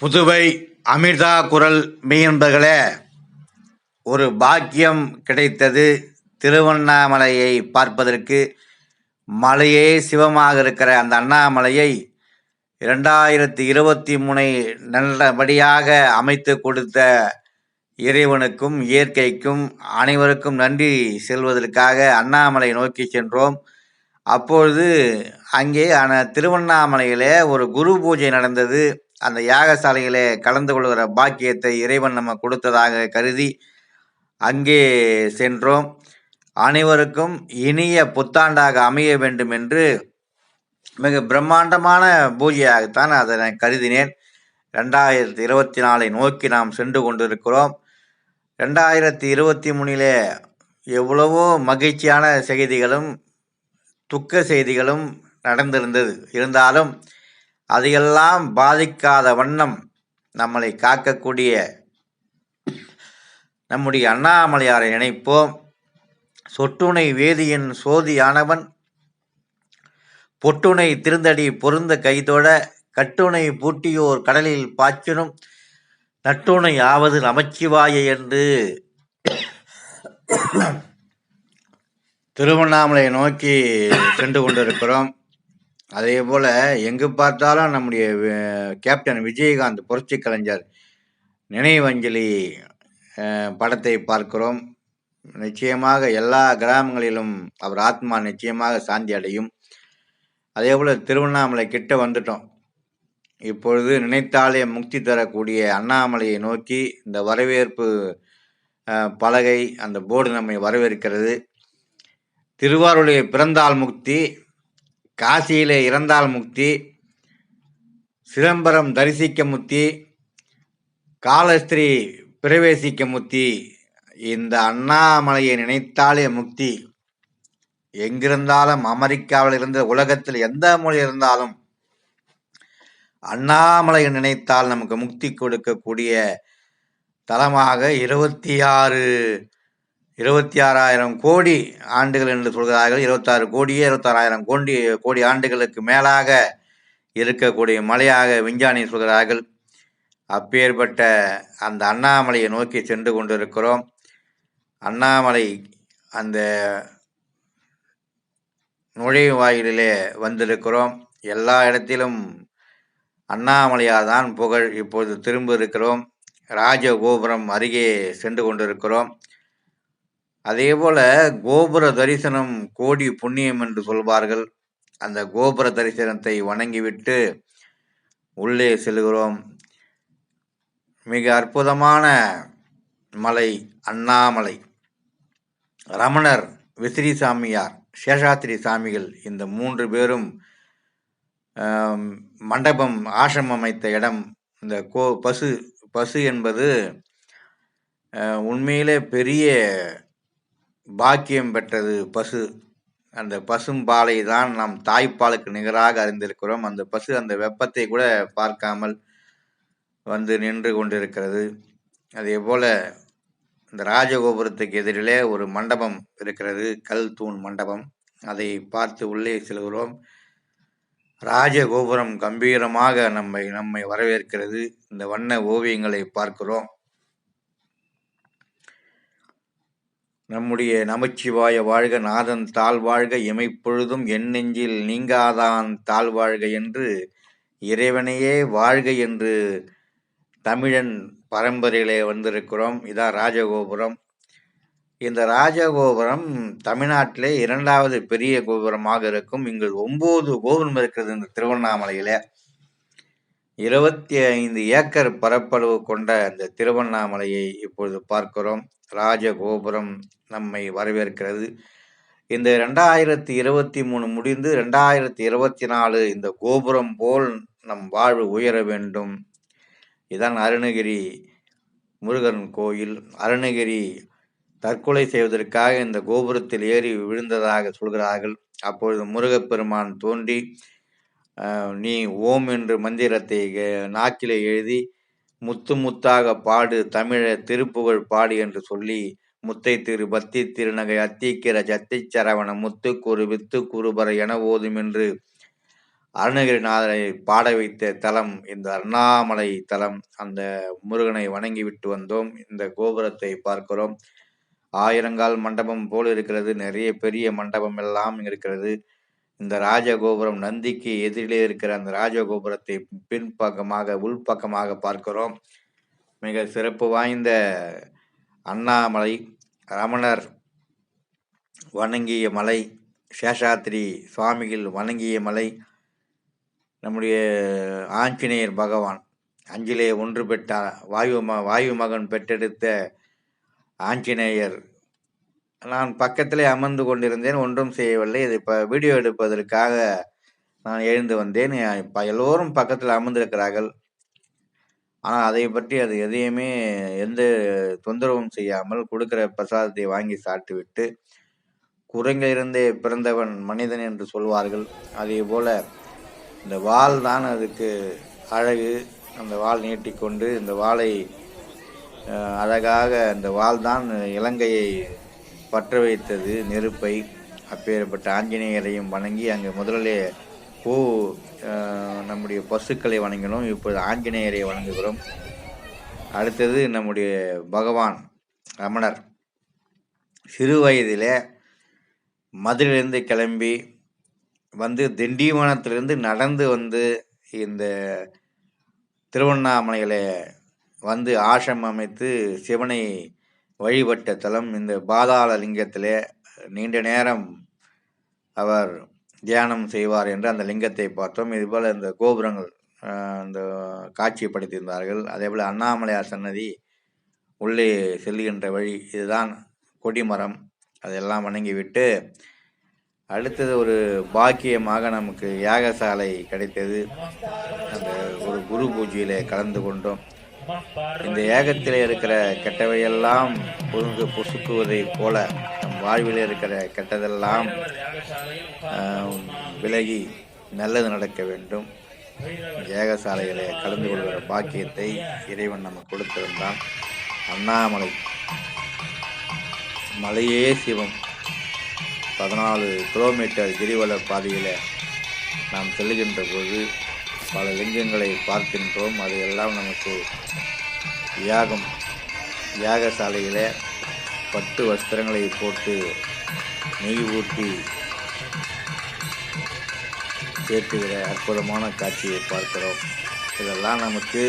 புதுவை அமிர்தா குரல் மீன்பர்களே ஒரு பாக்கியம் கிடைத்தது திருவண்ணாமலையை பார்ப்பதற்கு மலையே சிவமாக இருக்கிற அந்த அண்ணாமலையை இரண்டாயிரத்தி இருபத்தி மூணை நல்லபடியாக அமைத்து கொடுத்த இறைவனுக்கும் இயற்கைக்கும் அனைவருக்கும் நன்றி செல்வதற்காக அண்ணாமலை நோக்கி சென்றோம். அப்பொழுது அங்கே ஆன திருவண்ணாமலையிலே ஒரு குரு பூஜை நடந்தது. அந்த யாகசாலையிலே கலந்து கொள்கிற பாக்கியத்தை இறைவன் நம்ம கொடுத்ததாக கருதி அங்கே சென்றோம். அனைவருக்கும் இனிய புத்தாண்டாக அமைய வேண்டும் என்று மிக பிரம்மாண்டமான பூஜையாகத்தான் அதை நான் கருதினேன். ரெண்டாயிரத்தி இருபத்தி நாலை நோக்கி நாம் சென்று கொண்டிருக்கிறோம். ரெண்டாயிரத்தி இருபத்தி மூணிலே எவ்வளவோ மகிழ்ச்சியான செய்திகளும் துக்க செய்திகளும் நடந்திருந்தது. இருந்தாலும் அதையெல்லாம் பாதிக்காத வண்ணம் நம்மளை காக்கக்கூடிய நம்முடைய அண்ணாமலையாரை நினைப்போம். சொட்டுணை வேதியின் சோதியானவன் பொட்டுணை திருந்தடி பொருந்த கைதோட கட்டுனை பூட்டியோர் கடலில் பாய்ச்சினும் நட்டுணை ஆவது நமச்சிவாய என்று திருவண்ணாமலையை நோக்கி சென்று கொண்டிருக்கிறோம். அதே போல் எங்கு பார்த்தாலும் நம்முடைய கேப்டன் விஜயகாந்த் புரட்சி கலைஞர் நினைவஞ்சலி அஹ், படத்தை பார்க்கிறோம். நிச்சயமாக எல்லா கிராமங்களிலும் அவர் ஆத்மா நிச்சயமாக சாந்தி அடையும். அதே போல் திருவண்ணாமலை கிட்ட வந்துட்டோம். இப்பொழுது நினைத்தாலே முக்தி தரக்கூடிய அண்ணாமலையை நோக்கி இந்த வரவேற்பு அஹ், பலகை அந்த போர்டு நம்மை வரவேற்கிறது. திருவாரூரிலே பிறந்தால் முக்தி காசியிலே இறந்தால் முக்தி சிதம்பரம் தரிசிக்க முத்தி காலஸ்திரி பிரவேசிக்க முத்தி இந்த அண்ணாமலையை நினைத்தாலே முக்தி. எங்கிருந்தாலும் அமெரிக்காவில் இருந்த உலகத்தில் எந்த மொழி இருந்தாலும் அண்ணாமலையை நினைத்தால் நமக்கு முக்தி கொடுக்கக்கூடிய தலமாக இருபத்தி ஆறு இருபத்தி ஆறாயிரம் கோடி ஆண்டுகள் என்று சொல்கிறார்கள். இருபத்தாறு கோடியே இருபத்தாறாயிரம் கோடி கோடி ஆண்டுகளுக்கு மேலாக இருக்கக்கூடிய மலையாக விஞ்ஞானி சொல்கிறார்கள். அப்பேற்பட்ட அந்த அண்ணாமலையை நோக்கி சென்று கொண்டிருக்கிறோம். அண்ணாமலை அந்த நுழைவு வந்திருக்கிறோம். எல்லா இடத்திலும் அண்ணாமலையாக தான் புகழ் இப்போது திரும்ப இருக்கிறோம் ராஜகோபுரம் அருகே சென்று கொண்டிருக்கிறோம். அதே போல கோபுர தரிசனம் கோடி புண்ணியம் என்று சொல்வார்கள். அந்த கோபுர தரிசனத்தை வணங்கிவிட்டு உள்ளே செல்கிறோம். மிக அற்புதமான மலை அண்ணாமலை. ரமணர் விசிறி சாமியார் சேஷாத்திரி சாமிகள் இந்த மூன்று பேரும் மண்டபம் ஆசிரமம் அமைத்த இடம். இந்த கோ பசு பசு என்பது உண்மையிலே பெரிய பாக்கியம் பெற்றது பசு. அந்த பசும்பாலை தான் நாம் தாய்ப்பாலுக்கு நிகராக அறிந்திருக்கிறோம். அந்த பசு அந்த வெப்பத்தை கூட பார்க்காமல் வந்து நின்று கொண்டிருக்கிறது. அதே போல இந்த ராஜகோபுரத்துக்கு எதிரிலே ஒரு மண்டபம் இருக்கிறது. கல் தூண் மண்டபம். அதை பார்த்து உள்ளே செல்கிறோம். ராஜகோபுரம் கம்பீரமாக நம்மை நம்மை வரவேற்கிறது. இந்த வண்ண ஓவியங்களை பார்க்கிறோம். நம்முடைய நமச்சிவாய வாழ்க நாதன் தாழ்வாழ்க இமைப்பொழுதும் என் நெஞ்சில் நீங்காதான் தாழ்வாழ்க என்று இறைவனையே வாழ்க என்று தமிழன் பரம்பரையிலே வந்திருக்கிறோம். இதான் ராஜகோபுரம். இந்த ராஜகோபுரம் தமிழ்நாட்டிலே இரண்டாவது பெரிய கோபுரமாக இருக்கும். இங்கு ஒம்பது கோபுரம் இருக்கிறது இந்த திருவண்ணாமலையில். இருபத்தி ஐந்து ஏக்கர் பரப்பளவு கொண்ட இந்த திருவண்ணாமலையை இப்பொழுது பார்க்கிறோம். ராஜகோபுரம் நம்மை வரவேற்கிறது. இந்த ரெண்டாயிரத்தி இருபத்தி மூணு முடிந்து ரெண்டாயிரத்தி இருபத்தி நாலு இந்த கோபுரம் போல் நம் வாழ்வு உயர வேண்டும். இதான் அருணகிரி முருகன் கோயில். அருணகிரி தற்கொலை செய்வதற்காக இந்த கோபுரத்தில் ஏறி விழுந்ததாக சொல்கிறார்கள். அப்பொழுது முருகப்பெருமான் தோன்றி நீ ஓம் என்று மந்திரத்தை அஹ், நாக்கிலே எழுதி முத்து முத்தாக பாடு தமிழ திருப்புகழ் பாடு என்று சொல்லி முத்தை திரு பத்தி திருநகை அத்திக்கிற சத்தை சரவண முத்து குரு வித்து குருபர என ஓதும் என்று அருணகிரிநாதரை பாட வைத்த தலம் இந்த அண்ணாமலை தலம். அந்த முருகனை வணங்கிவிட்டு வந்தோம். இந்த கோபுரத்தை பார்க்கிறோம். ஆயிரங்கால் மண்டபம் போல் இருக்கிறது. நிறைய பெரிய மண்டபம் எல்லாம் இருக்கிறது. இந்த ராஜகோபுரம் நந்திக்கு எதிரிலே இருக்கிற அந்த ராஜகோபுரத்தை பின்பக்கமாக உள்பக்கமாக பார்க்கிறோம். மிக சிறப்பு வாய்ந்த அண்ணாமலை ரமணர் வணங்கிய மலை சேஷாத்ரி சுவாமிகள் வணங்கிய மலை நம்முடைய ஆஞ்சநேயர் பகவான் அஞ்சிலே ஒன்று பெற்ற வாயு ம வாயு மகன் பெற்றெடுத்த ஆஞ்சநேயர் நான் பக்கத்திலே அமர்ந்து கொண்டிருந்தேன் ஒன்றும் செய்யவில்லை. இது இப்போ வீடியோ எடுப்பதற்காக நான் எழுந்து வந்தேன். இப்போ எல்லோரும் பக்கத்தில் அமர்ந்திருக்கிறார்கள். ஆனால் அதை பற்றி அது எதையுமே எந்த தொந்தரவும் செய்யாமல் கொடுக்கிற பிரசாதத்தை வாங்கி சாப்பிட்டுவிட்டு குரங்கிலிருந்தே பிறந்தவன் மனிதன் என்று சொல்வார்கள். அதே போல் இந்த வால் தான் அதுக்கு அழகு. அந்த வாள் நீட்டிக்கொண்டு இந்த வாளை அழகாக அந்த வாள் தான் இலங்கையை பற்ற வைத்தது நெருப்பை அப்பேற்பட்ட ஆஞ்சநேயரையும் வணங்கி அங்கே முதலிலே பூ நம்முடைய பசுக்களை வணங்கினோம். இப்போது ஆஞ்சநேயரை வணங்குகிறோம். அடுத்தது நம்முடைய பகவான் ரமணர். சிறு வயதிலே மதுரையிலிருந்து கிளம்பி வந்து திண்டிவனத்திலிருந்து நடந்து வந்து இந்த திருவண்ணாமலையில் வந்து ஆசிரமம் அமைத்து சிவனை வழிபட்ட தலம் இந்த பாதாள லிங்கத்திலே நீண்ட நேரம் அவர் தியானம் செய்வார் என்று அந்த லிங்கத்தை பார்த்தோம். இதுபோல் இந்த கோபுரங்கள் அந்த காட்சிப்படுத்தியிருந்தார்கள். காட்சிப்படுத்தியிருந்தார்கள் அதேபோல் அண்ணாமலையார் சன்னதி உள்ளே செல்லுகின்ற வழி இதுதான். கொடிமரம் அதெல்லாம் வணங்கிவிட்டு அடுத்தது ஒரு பாக்கியமாக நமக்கு யாகசாலை கிடைத்தது. அந்த ஒரு குரு பூஜையில் கலந்து கொண்டோம். இந்த ஏகத்தில் இருக்கிற கெட்டவையெல்லாம் பொருங்கு பொசுக்குவதை போல நம் வாழ்வில் இருக்கிற கெட்டதெல்லாம் விலகி நல்லது நடக்க வேண்டும். ஏகசாலையில் கலந்து கொள்கிற பாக்கியத்தை இறைவன் நமக்கு கொடுத்திருந்தான். அண்ணாமலை. மலையே சிவம். பதினாலு கிலோமீட்டர் கிரிவல பாதையில் நாம் செல்லுகின்ற போது பல லிங்கங்களை பார்க்கின்றோம். அதையெல்லாம் நமக்கு யாகம் யாகசாலையில் பட்டு வஸ்திரங்களை போட்டு நெய் ஊட்டி சேர்த்துகிற அற்புதமான காட்சியை பார்க்கிறோம். இதெல்லாம் நமக்கு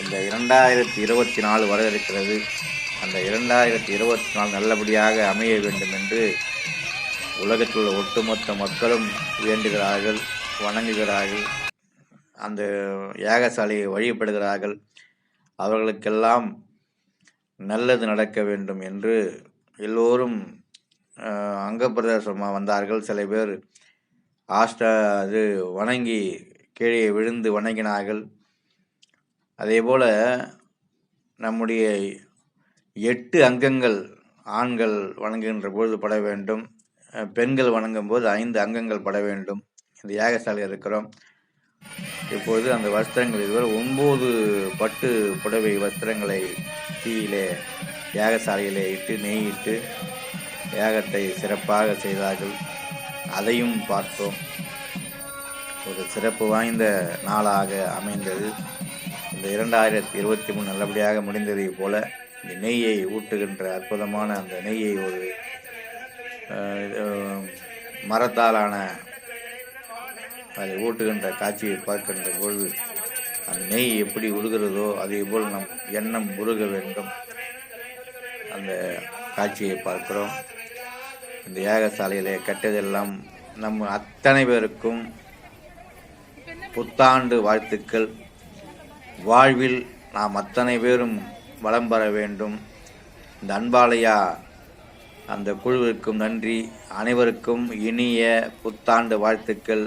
இந்த இரண்டாயிரத்தி இருபத்தி நாலு வர இருக்கிறது அந்த இரண்டாயிரத்தி இருபத்தி நாலு நல்லபடியாக அமைய வேண்டும் என்று உலகத்தில் உள்ள ஒட்டுமொத்த மக்களும் வேண்டுகிறார்கள் வணங்குகிறார்கள். அந்த யாகசாலையை வழிபடுகிறார்கள். அவர்களுக்கெல்லாம் நல்லது நடக்க வேண்டும் என்று எல்லோரும் அங்கப்பிரதேசமாக வந்தார்கள். சில பேர் ஆஷ்ட இது வணங்கி கீழே விழுந்து வணங்கினார்கள். அதே போல் நம்முடைய எட்டு அங்கங்கள் ஆண்கள் வணங்குகின்ற பொழுது பட வேண்டும். பெண்கள் வணங்கும் போது ஐந்து அங்கங்கள் பட வேண்டும். இந்த யாகசாலையில் இருக்கிறோம். இப்பொழுது அந்த வஸ்திரங்கள் இதுவரை ஒன்பது பட்டு புடவை வஸ்திரங்களை தீயிலே யாகசாலையிலே இட்டு நெய்யிட்டு யாகத்தை சிறப்பாக செய்தார்கள். அதையும் பார்த்தோம். ஒரு சிறப்பு வாய்ந்த நாளாக அமைந்தது. இந்த இரண்டாயிரத்தி இருபத்தி மூணு நல்லபடியாக முடிந்ததைப் போல இந்த நெய்யை ஊட்டுகின்ற அற்புதமான அந்த நெய்யை ஒரு மரத்தாலான அதை ஊட்டுகின்ற காட்சியை பார்க்கின்ற பொழுது அந்த நெய் எப்படி உருகிறதோ அதே போல் நம் எண்ணம் உருக வேண்டும். அந்த காட்சியை பார்க்கிறோம். இந்த யாகசாலையிலே கட்டதெல்லாம் நம்ம அத்தனை பேருக்கும் புத்தாண்டு வாழ்த்துக்கள். வாழ்வில் நாம் அத்தனை பேரும் வளம் பெற வேண்டும். இந்த அன்பாலயா அந்த குழுவிற்கும் நன்றி. அனைவருக்கும் இனிய புத்தாண்டு வாழ்த்துக்கள்.